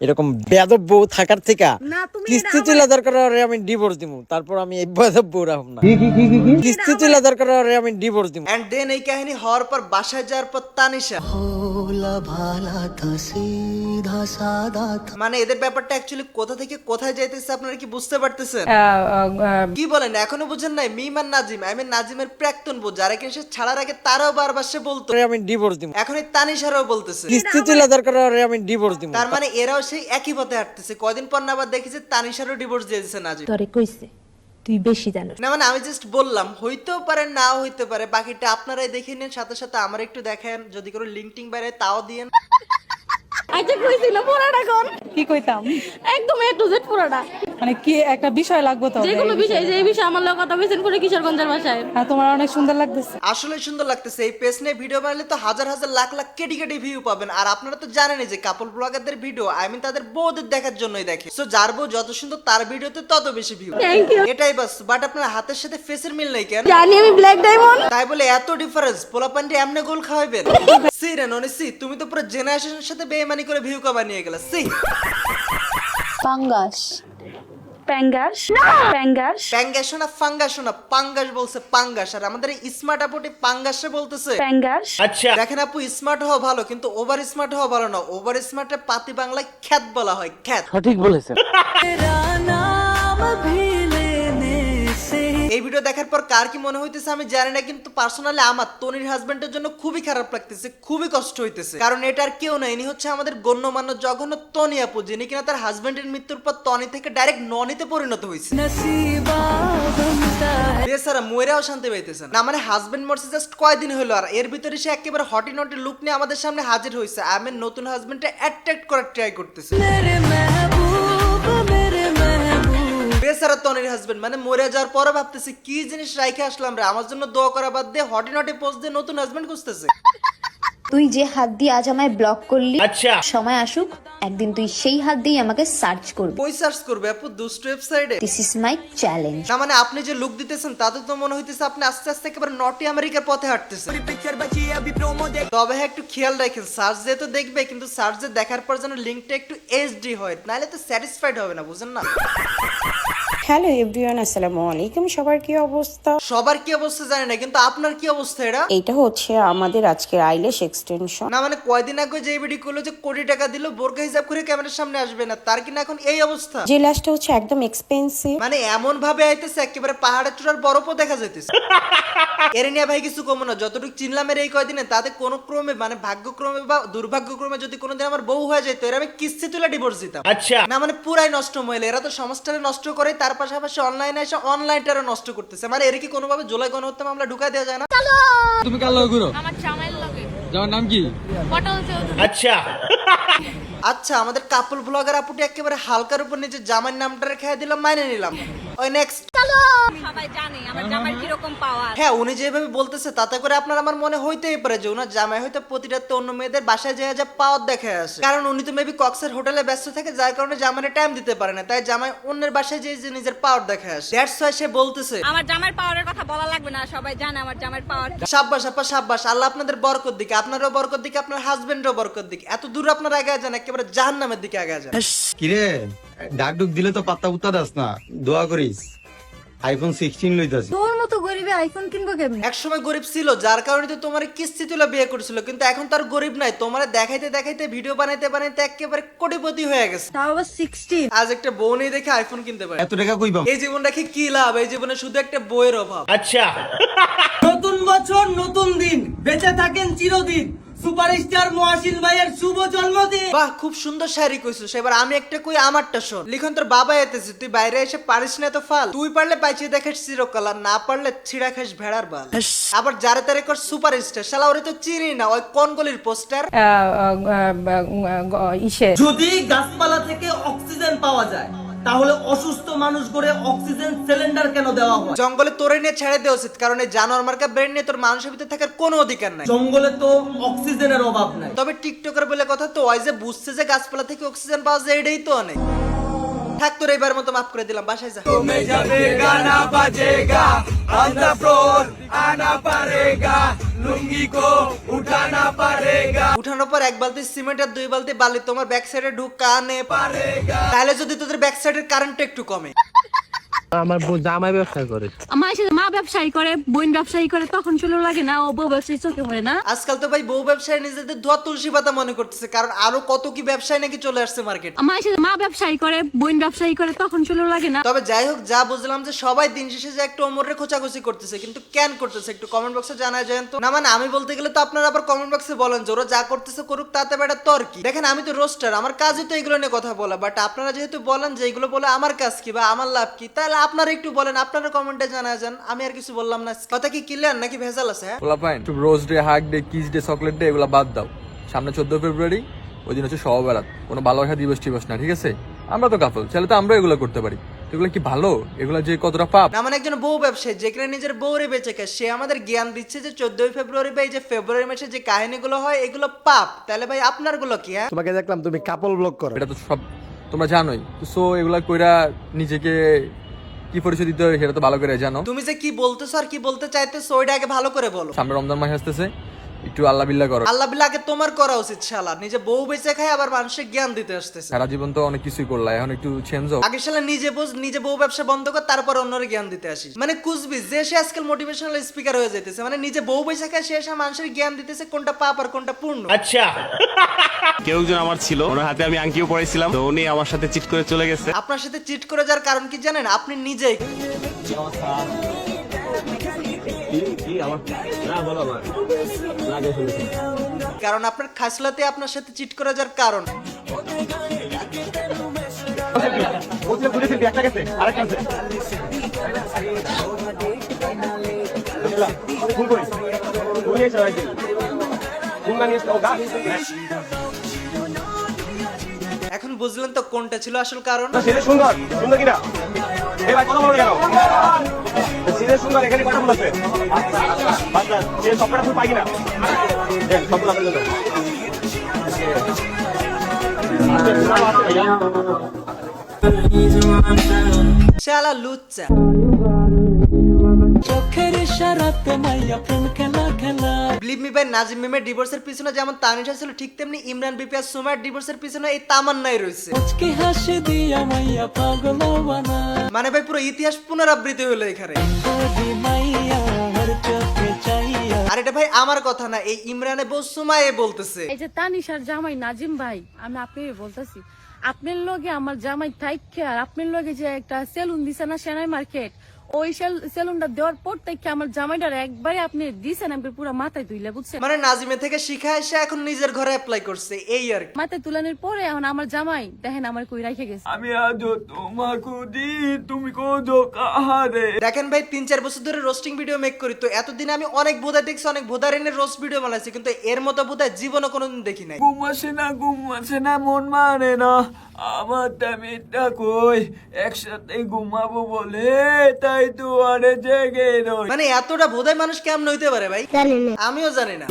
এরকম বেদব বউ থাকার থেকে কিস্তি তুলে দরকার হলে আমি ডিভোর্স দিব তারপর আমি এই বেদব বউ রাখব না। কিস্তি তুলে দরকার হলে আমি ডিভোর্স দিব এন্ড দেন এই কাহিনী হওয়ার পর বাসায় যাওয়ার পর তানিশা। মানে এদের ব্যাপারটা অ্যাকচুয়ালি কোথা থেকে কোথায় যাইতেছে আপনারা কি বুঝতে পারতেছেন? কি বলেন? এখনও বুঝেন নাই? মিম আর নাজিম আমি নাজিমের প্রাক্তন বউ যারা কিনা সে ছাড়ার আগে তারাও বারবার সে বলতো। আমি ডিভোর্স দিব এখন এই তানিশারাও বলতেছে। কিস্তি তুলে দরকার হলে আমি ডিভোর্স দিব তার মানে এরাও সেই একই পথে হাঁটতেছে। কদিন পর না আবার দেখেছে তানিশারও ডিভোর্স দিয়ে দিছে নাজিম। তোরে কইছে তুই বেশি জানো না মানে আমি জাস্ট বললাম হইতেও পারে নাও হইতে পারে বাকিটা আপনারাই দেখে নেন সাথে সাথে আমার একটু দেখেন যদি কোনো লিঙ্কটিং বাইরে তাও দিয়েন। আচ্ছা কইছিল পুরাটা কোন? কি কইতাম? একদম এ টু জেড পুরাটা মানে কি একটা বিষয় লাগবে তো যে কোনো বিষয় যে বিষয়ে আমার লোক কথা বলছেন করে কিশোরগঞ্জের বাসায়। হ্যাঁ তোমার অনেক সুন্দর লাগতেছে। আসলে সুন্দর লাগতেছে। এই পেজ নিয়ে ভিডিও বানালে তো হাজার হাজার লাখ লাখ কেটি কেটি ভিউ পাবেন। আর আপনারা তো জানেনই যে কাপল ব্লগারদের ভিডিও আই মিন তাদের বউদের দেখার জন্যই দেখে। সো যার বউ যত সুন্দর তার ভিডিওতে তত বেশি ভিউ এটাই বাস। বাট আপনার হাতের সাথে ফেসের মিল নেই কেন? জানি আমি ব্ল্যাক ডায়মন্ড তাই বলে এত ডিফারেন্স পোলা পোলাপান্ডি এমনি গোল খাওয়াবেন সি রে ননি সি তুমি তো পুরো জেনারেশনের সাথে বেইমানি করে ভিউ কমা নিয়ে গেলা। সি। পাঙ্গাস প্যাঙ্গাস? প্যাঙ্গাস? প্যাঙ্গাস না ফাঙ্গাস না পাঙ্গাস বলছে পাঙ্গাস আর আমাদের স্মার্ট আপুটি পাঙ্গাসে বলতেছে। প্যাঙ্গাস? দেখেন আপু স্মার্ট হওয়া ভালো কিন্তু ওভার স্মার্ট হওয়া ভালো না ওভার স্মার্টে পাতি বাংলায় খ্যাত বলা হয় খ্যাত। সঠিক বলেছেন। এই ভিডিও দেখার পর কার কি মনে হইতেছে আমি জানি না কিন্তু পার্সোনালি আমার তনির হাজবেন্ডের জন্য খুবই খারাপ লাগতেছে খুবই কষ্ট হইতেছে। কারণ এটা আর কেউ না ইনি হচ্ছে আমাদের গণ্যমান্য জঘন্য তনি আপু যিনি কিনা তার হাজবেন্ডের মৃত্যুর পর তনি থেকে ডাইরেক্ট ননিতে পরিণত হয়েছে ময়রাও শান্তি পাইতেছে না। মানে হাজবেন্ড মরছে জাস্ট কয়দিন হলো আর এর ভিতরে সে একেবারে হটি নটি লুক নিয়ে আমাদের সামনে হাজির হয়েছে আমি নতুন হাজবেন্ডে অ্যাট্রাক্ট করার ট্রাই করতেছে। বেচারা তনির হাজবেন্ড মানে মরে যাওয়ার পরে ভাবতেছি কি জিনিস রাইখে আসলাম রে? আমার জন্য দোয়া করা বাদ দিয়ে হটি নটি পোস্ট দিয়ে নতুন হাজবেন্ড খুঁজতেছে। তুই যে হাত দিয়ে আজ আমায় ব্লক করলি আচ্ছা। সময় আসুক একদিন তুই সেই হাত দিয়ে আমাকে সার্চ করবি। কই সার্চ করবে আপু? দুষ্ট ওয়েবসাইটে দিস ইজ মাই চ্যালেঞ্জ না মানে আপনি যে লুক দিতেছেন তাতে তো মনে হইতেছে আপনি আস্তে আস্তে একেবারে নটি আমেরিকার পথে হাঁটতেছেন। তবে হ্যাঁ একটু খেয়াল রাখেন সার্চ দিয়ে তো দেখবে কিন্তু সার্চ দিয়ে দেখার পর যেন লিঙ্কটা একটু এইচডি হয় নাহলে তো স্যাটিসফাইড হবে না বুঝেন না? হ্যালো এভরিওয়ান আসসালামু আলাইকুম। সবার কি অবস্থা? সবার কি অবস্থা জানি না কিন্তু আপনার কি অবস্থা এটা এইটা হচ্ছে আমাদের আজকের আইলেশ এক্সটেনশন না মানে কয়দিন আগে যে ভিডিও করল যে কোটি টাকা দিল বোরকা হিসাব করে ক্যামেরার সামনে আসবে না তার কিনা এখন এই অবস্থা? যে লাস্টটা হচ্ছে একদম এক্সপেন্সিভ মানে এমন ভাবে আইতেছে একেবারে পাহাড়ের চূড়ার বরফও দেখা যাইতেছে। এর নিয়ে ভাই কিছু কমো না যতটুকু চিনলাম এর এই কয়দিনে তাতে কোনো ক্রমে মানে ভাগ্যক্রমে বা দুর্ভাগ্যক্রমে যদি কোনোদিন আমার বউ হয়ে যেত এর আমি কিস্তি তুলে ডিভোর্স দিতাম। আচ্ছা। না মানে পুরাই নষ্ট মহিলা এরা তো সমাজটারে নষ্ট করে তার পাশাপাশি অনলাইনে এসে অনলাইনটারও নষ্ট করতেছে। মানে এর কি কোনোভাবে জুলাই গণহত্যা মামলা ঢুকাই দেওয়া যায় না? তুমি কার লগে ঘুরো? আমার জামাইয়ের লগে। যাওয়ার নাম কি? পটল চৌধুরী। আচ্ছা। আমাদের কাপল ব্লগার আপুটি একেবারে হালকার উপর নিজের জামাইয়ের নামটা রেখে দিলাম মাইনে নিলাম। ওই নেক্সট সবাই জানে আমার জামাইয়ের কীরকম পাওয়ার হ্যাঁ উনি যেভাবে বলতেছে তাতে করে আপনার আমার মনে হইতেই পারে যে ওনার জামাই হয়তো অন্য মেয়েদের বাসায় যায় যা পাওয়ার দেখে আসে কারণ উনি তো মেবি কক্সের হোটেলে ব্যস্ত থাকে যার কারণে জামাইয়ের টাইম দিতে পারে না। তাই জামাই অন্যের বাসায় যেয়ে যে নিজের পাওয়ার দেখে আসে দ্যাটস ওয়াই সে বলতেছে। আমার জামাইয়ের পাওয়ারের কথা বলা লাগবে না সবাই জানে আমার জামাইয়ের পাওয়ার সাব্বাস আপা সাব্বাস। আল্লাহ আপনাদের বরকত দিকে আপনারও বরকত দিকে আপনার হাজবেন্ডও বরকত দিকে। এত দূর আপনার আগে যান একেবারে জাহান্নামের দিকে আগে যান কিরে ডাক ডুক দিলে তো পাত্তা উত্তা দাস না। দোয়া করিস। আইফোন সিক্সটিন লইতাছি। তোর মতো গরিবে আইফোন কিনবো কেমনে? এক সময় গরিব ছিল যার কারণে তো তোমার কিস্তি তুলে বিয়ে করেছিল কিন্তু এখন তার গরিব নাই। তোমার দেখাইতে দেখাইতে ভিডিও বানাইতে বানাইতে একেবারে কোটিপতি হয়ে গেছে। তাও আবার সিক্সটিন আজ একটা বউ নেই দেখে আইফোন কিনতে পারে। এত টাকা কই এই জীবন রেখে কি লাভ? এই জীবনে শুধু একটা বইয়ের অভাব। নতুন বছর নতুন দিন। বেঁচে থাকেন চিরদিন। সুপারস্টার মহাসিন ভাইয়ের শুভ জন্মদিন। বাহ খুব সুন্দর শাড়ি কইছো সেবার আমি একটা কই আমারটা শোন। লিখন তোর বাবা এতেছে তুই বাইরে এসে পারিস না তো ফাল। তুই পারলে পাইছিয়ে দেখাস চিরকাল আর না পারলে ছিড়া খাস ভেড়ার বাল। আবার যারে তারে কর সুপার স্টার শালা ওরে তো চিনি না ওই কোন গলির পোস্টার ইসে। যদি গাছপালা থেকে অক্সিজেন পাওয়া যায় তাহলে অসুস্থ মানুষ করে অক্সিজেন সিলিন্ডার কেন দেওয়া হয়? জঙ্গলে তোরে নিয়ে ছেড়ে দেওয়া উচিত কারণ এই জানোয়ার মার্কা ব্রেন নিয়ে তোর মানুষের ভিতরে থাকার কোনো অধিকার নাই। জঙ্গলে তো অক্সিজেনের অভাব নাই। তবে টিকটকের বলে কথা তো ওই যে বুঝছে যে গাছপালা থেকে অক্সিজেন পাওয়া যায় এটাই তো অনেক। থাক তোর এবার মতো মাফ করে দিলাম বাসায় যা। উঠানোর পর এক বালতি দুই বালতি বালি তোমার ব্যাক সাইডে ঢুকানে তাহলে যদি তোদের ব্যাক সাইডের কারেন্টটা একটু কমে। আমার সাথে মা ব্যবসায়ী করে বোন ব্যবসায়ী করে তখন চলো লাগে না ও বউ ব্যবসায়ী চোখে পড়ে না। আজকাল তো ভাই বউ ব্যবসায়ী নিজেদের ধোয়া তুলসী পাতা মনে করতেছে কারণ আরও কত কি ব্যবসায় নাকি চলে আসছে মার্কেট আমার সাথে মা ব্যবসায়ী করে বোন ব্যবসায়ী করে তখন চলো লাগে না। তবে যাই হোক যা বুঝলাম যে সবাই দিন শেষে যে একটু অমরের খোঁচাখুচি করতেছে কিন্তু কেন করতেছে? একটু কমেন্ট বক্সে জানা যায় তো। না মানে আমি বলতে গেলে তো আপনারা আবার কমেন্ট বক্সে বলেন যে ওরা যা করতেছে করুক তাতে বেটা তোর কি? দেখেন আমি তো রোস্টার আমার কাজই তো এগুলো নিয়ে কথা বলা বাট আপনারা যেহেতু বলেন যে এগুলো বলে আমার কাজ কি বা আমার লাভ কি তাহলে আপনারা একটু বলেন আপনারা কমেন্টে জানা যান। আমি আর কিছু বললাম না। কথা কি ক্লিয়ার নাকি ভেজাল আছে হ্যাঁ? ওলা fine rose day hug day kiss day chocolate day এগুলো বাদ দাও। সামনে চোদ্দ ফেব্রুয়ারি ওই দিন হচ্ছে সহবেলাত কোনো ভালোবাসা দিবস টিবস না ঠিক আছে? আমরা তো কাপল চাইলে তো আমরা এগুলো করতে পারি। এগুলো কি ভালো? এগুলো যে কতটা পাপ? না মানে একজন বউ ব্যবসায়ী যেখানে নিজের বউরে বেঁচে খায় সে আমাদের জ্ঞান দিচ্ছে যে চোদ্দই ফেব্রুয়ারি বা এই যে ফেব্রুয়ারি মাসে যে কাহিনীগুলো হয় এগুলো পাপ। তাহলে ভাই আপনারগুলো কি হ্যাঁ? তোমাকে দেখলাম তুমি কাপল ব্লগ করো। এটা তো সব তোমরা জানোই। সো এগুলা কইরা নিজেকে কি পরিচয় দিতে হবে সেটা তো ভালো করে জানো। তুমি যে কি বলতেছো আর কি বলতে চাইতেছো ওইটা আগে ভালো করে বলো। সামনে রমজান মাস আসতেছে। একটু আল্লাহ বিল্লাহ করো। আল্লাহ বিল্লাহ আগে তোমার করা উচিত শালা। নিজে বউ বেঁচে খায় আবার মানুষের জ্ঞান দিতে আসতেছে। সারা জীবন তো অনেক কিছুই করলা এখন একটু চেঞ্জ আগে শালা নিজে বোঝ নিজে বউ ব্যবসা বন্ধ কর তারপর অন্যের জ্ঞান দিতে আসিস। মানে যে সে আজকাল মোটিভেশনাল স্পিকার হয়ে যেতেছে মানে নিজে বউ বেঁচে খায় সে এসে মানুষের জ্ঞান দিতেছে কোনটা পাপ আর কোনটা পূর্ণ। কেউ একজন আমার ছিল ওনার হাতে আমি আংটিও পড়েছিলাম তো উনি আমার সাথে চিট করে চলে গেছে। আপনার সাথে চিট করে যাওয়ার কারণ কি জানেন? আপনি নিজেই কারণ আপনার খাসলাতে আপনার সাথে চিট করে যাওয়ার কারণ। এখন বুঝলেন তো কোনটা ছিল আসল কারণ? সুন্দর। সুন্দর কিনা? এ ভাই কথা বলো কেন? সিনে সুন্দর এখানে কথা বলছে বাচ্চা সে সবটা ফুল পাই কিনা? সবগুলো আপনার জন্য শালা লুচ্চা। বিলিভ মি ভাই নাজিম মিমের ডিভোর্সের পিছনে যেমন তানিশা ছিল ঠিক তেমনি ইমরান বিপি আর সুমার ডিভোর্সের পিছনে এই তামান্নাই রয়েছে। মানে ভাই পুরো ইতিহাস পুনরাবৃত্তি হলো এখানে। আর এটা ভাই আমার কথা না এই ইমরানে বউ সুমায়ে বলতেছে। এই যে তানিশার জামাই নাজিম ভাই আমি আপনি বলতেছি আপনার লগে আমার জামাই থাইকে আর আপনার লগে যে একটা সেলুন দিছে না সেনাই মার্কেট ওই সেলুনটা দেওয়ার পর থেকে আমার জামাইটার একবারে আপনি দিছেন আমি পুরো মাথায় তুইলে বুঝছেন? মানে নাজিমে থেকে শিখা এসে এখন নিজের ঘরে অ্যাপ্লাই করছে এই আর মাথায় তুলানোর পরে এখন আমার জামাই দেখেন আমার কই রাখে গেছে। আমি আজ তোমাকে দি তুমি কোদো কাহারে? দেখেন ভাই তিন চার বছর ধরে রোস্টিং ভিডিও মেক করি তো এতদিন আমি অনেক বোধা দেখছি অনেক বোধার এনে রোস্ট ভিডিও বানাইছি কিন্তু এর মতো বোধহয় জীবনে কোনোদিন দেখি নাই। ঘুম আসে না ঘুম আসে না মন মানে না। আমার দামিটা কই? একসাথে ঘুমাবো বলে তাই দুয়ারে জেগে রই। মানে এতটা বোধায় মানুষ কেমন হইতে পারে ভাই? জানি না। আমিও জানি না।